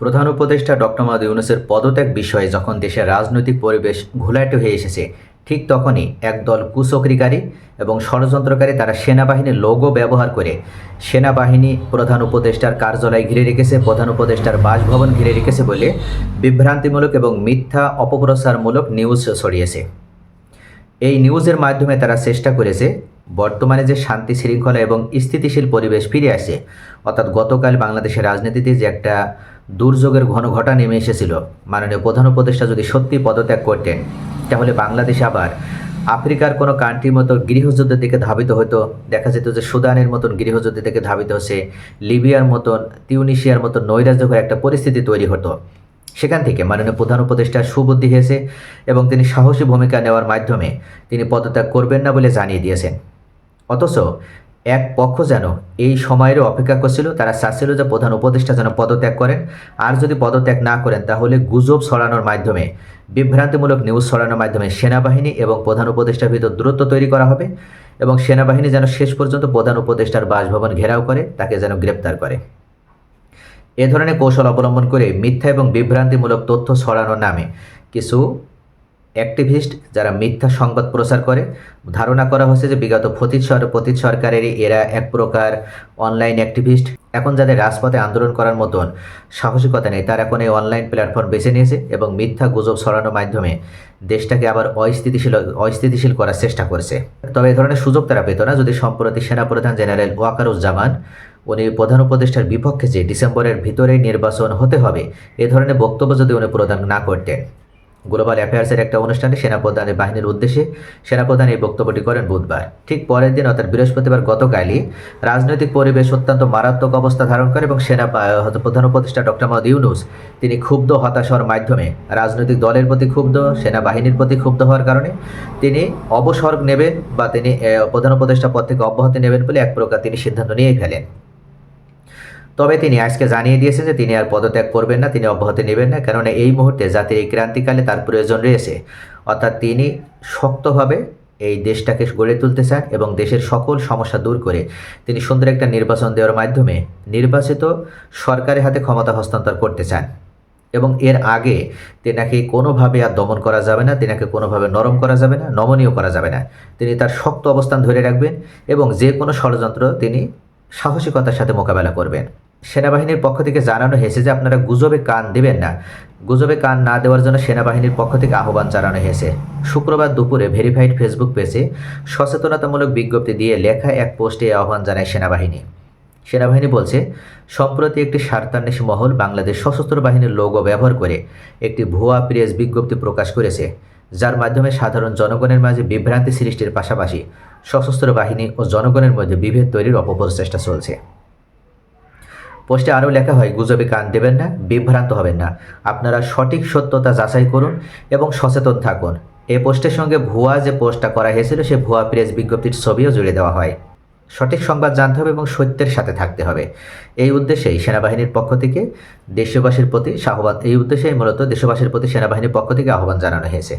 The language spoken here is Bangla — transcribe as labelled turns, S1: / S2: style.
S1: প্রধান উপদেষ্টা ডক্টর মোহাম্মদ ইউনুসের পদত্যাগ বিষয়ে যখন দেশের রাজনৈতিক পরিবেশ ঘোলাটে হয়ে এসেছে, ঠিক তখনই একদল কুচক্রিকারী এবং ষড়যন্ত্রকারী তারা সেনাবাহিনীর লোগো ব্যবহার করে সেনাবাহিনী প্রধান উপদেষ্টার কার্যালয় ঘিরে রেখেছে, প্রধান উপদেষ্টার বাসভবন ঘিরে রেখেছে বলে বিভ্রান্তিমূলক এবং মিথ্যা অপপ্রচারমূলক নিউজ ছড়িয়েছে। এই নিউজের মাধ্যমে তারা চেষ্টা করেছে বর্তমানে যে শান্তি শৃঙ্খলা এবং স্থিতিশীল পরিবেশ ফিরে আসে, অর্থাৎ গতকাল বাংলাদেশের রাজনীতিতে যে একটা দুর্যোগের ঘন ঘটা নেমে এসেছিল। মাননীয় প্রধান উপদেষ্টা যদি সত্যি পদত্যাগ করতেন, তাহলে বাংলাদেশ আবার আফ্রিকার কোনো কান্ট্রির মতো গৃহযুদ্ধের দিকে ধাবিত হতো। দেখা যেত যে সুদানের মতন গৃহযুদ্ধের দিকে ধাবিত হচ্ছে, লিবিয়ার মতন, তিউনিশিয়ার মতন নৈরাজ্যকর একটা পরিস্থিতি তৈরি হতো। সেখান থেকে মাননীয় প্রধান উপদেষ্টা সুবুদ্ধি হয়েছে এবং তিনি সাহসী ভূমিকা নেওয়ার মাধ্যমে তিনি পদত্যাগ করবেন না বলে জানিয়ে দিয়েছেন। অথচ এক পক্ষ যেন এই সময়েরও অপেক্ষা করছিল, তারা চাচ্ছিল যে প্রধান উপদেষ্টা যেন পদত্যাগ করেন। আর যদি পদত্যাগ না করেন, তাহলে গুজব ছড়ানোর মাধ্যমে, বিভ্রান্তিমূলক নিউজ ছড়ানোর মাধ্যমে সেনাবাহিনী এবং প্রধান উপদেষ্টার ভিতর দূরত্ব তৈরি করা হবে এবং সেনাবাহিনী যেন শেষ পর্যন্ত প্রধান উপদেষ্টার বাসভবন ঘেরাও করে, তাকে যেন গ্রেপ্তার করে। এ ধরনের কৌশল অবলম্বন করে মিথ্যা এবং বিভ্রান্তিমূলক তথ্য ছড়ানোর নামে কিছু অ্যাক্টিভিস্ট যারা মিথ্যা সংবাদ প্রচার করে। ধারণা করা হয়েছে যে বিগত ফতিত সর পতিত সরকারেরই এরা এক প্রকার অনলাইন অ্যাক্টিভিস্ট এখন যাদের রাজপথে আন্দোলন করার মতন সাহসিকতা নেই, তারা এখন এই অনলাইন প্ল্যাটফর্ম বেছে নিয়েছে এবং মিথ্যা গুজব ছড়ানোর মাধ্যমে দেশটাকে আবার অস্থিতিশীল অস্থিতিশীল করার চেষ্টা করছে। তবে এ ধরনের সুযোগ তারা পেত না, যদি সম্প্রতি সেনাপ্রধান জেনারেল ওয়াকারুজ্জামান, উনি প্রধান উপদেষ্টার বিপক্ষে যে ডিসেম্বরের ভিতরেই নির্বাচন হতে হবে, এ ধরনের বক্তব্য যদি উনি প্রদান না করতেন। গ্লোবাল অ্যাফেয়ার্সের একটা অনুষ্ঠানে সেনাপ্রধানের বাহিনীর উদ্দেশ্যে সেনাপ্রধান এই বক্তব্যটি করেন বুধবার। ঠিক পরের দিন, অর্থাৎ বৃহস্পতিবার গতকালই রাজনৈতিক পরিবেশ অত্যন্ত মারাত্মক অবস্থা ধারণ করে এবং সেনা প্রধান উপদেষ্টা ডক্টর মোহাম্মদ ইউনুস, তিনি ক্ষুব্ধ হতাশার মাধ্যমে রাজনৈতিক দলের প্রতি ক্ষুব্ধ, সেনাবাহিনীর প্রতি ক্ষুব্ধ হওয়ার কারণে তিনি অবসর নেবেন বা তিনি প্রধান উপদেষ্টা পদ থেকে অব্যাহতি নেবেন বলে এক প্রকার তিনি সিদ্ধান্ত নিয়েই ফেলেন। তবে তিনি আজকে জানিয়ে দিয়েছেন যে তিনি আর পদত্যাগ করবেন না, তিনি অব্যাহতি নেবেন না কারণ এই মুহূর্তে জাতির এই ক্রান্তিকালে তার প্রয়োজন রয়েছে। অর্থাৎ তিনি শক্তভাবে এই দেশটাকে গড়ে তুলতে চান এবং দেশের সকল সমস্যা দূর করে তিনি সুন্দর একটা নির্বাচন দেওয়ার মাধ্যমে নির্বাচিত সরকারের হাতে ক্ষমতা হস্তান্তর করতে চান। এবং এর আগে তেনাকে কোনোভাবে আর দমন করা যাবে না, তেনাকে কোনোভাবে নরম করা যাবে না, নমনীয় করা যাবে না। তিনি তার শক্ত অবস্থান ধরে রাখবেন এবং যে কোনো ষড়যন্ত্র তিনি সাহসিকতার সাথে মোকাবেলা করবেন। সেনাবাহিনীর পক্ষ থেকে জানানো হয়েছে যে আপনারা গুজবে কান দেবেন না। গুজবে কান না দেওয়ার জন্য সেনাবাহিনীর পক্ষ থেকে আহ্বান জানানো হয়েছে। শুক্রবার দুপুরে ভেরিফাইড ফেসবুক পেজে সচেতনতামূলক বিজ্ঞপ্তি দিয়ে লেখা এক পোস্টে আহ্বান জানায় সেনাবাহিনী। সেনাবাহিনী বলছে, সম্প্রতি একটি স্বার্থান্বেষী মহল বাংলাদেশ সশস্ত্র বাহিনীর লোগো ব্যবহার করে একটি ভুয়া প্রেস বিজ্ঞপ্তি প্রকাশ করেছে, যার মাধ্যমে সাধারণ জনগণের মাঝে বিভ্রান্তি সৃষ্টির পাশাপাশি সশস্ত্র বাহিনী ও জনগণের মধ্যে বিভেদ তৈরির অপপ্রচেষ্টা চলছে। পোস্টে আরও লেখা হয়, গুজবে কান দেবেন না, বিভ্রান্ত হবেন না। আপনারা সঠিক সত্যতা যাচাই করুন এবং সচেতন থাকুন। এই পোস্টের সঙ্গে ভুয়া যে পোস্টটা করা হয়েছিল, সে ভুয়া প্রেস বিজ্ঞপ্তির ছবিও জুড়ে দেওয়া হয়। সঠিক সংবাদ জানতে হবে এবং সত্যের সাথে থাকতে হবে। এই উদ্দেশ্যেই সেনাবাহিনীর পক্ষ থেকে দেশবাসীর প্রতি আহ্বান এই উদ্দেশ্যেই মূলত দেশবাসীর প্রতি সেনাবাহিনীর পক্ষ থেকে আহ্বান জানানো হয়েছে।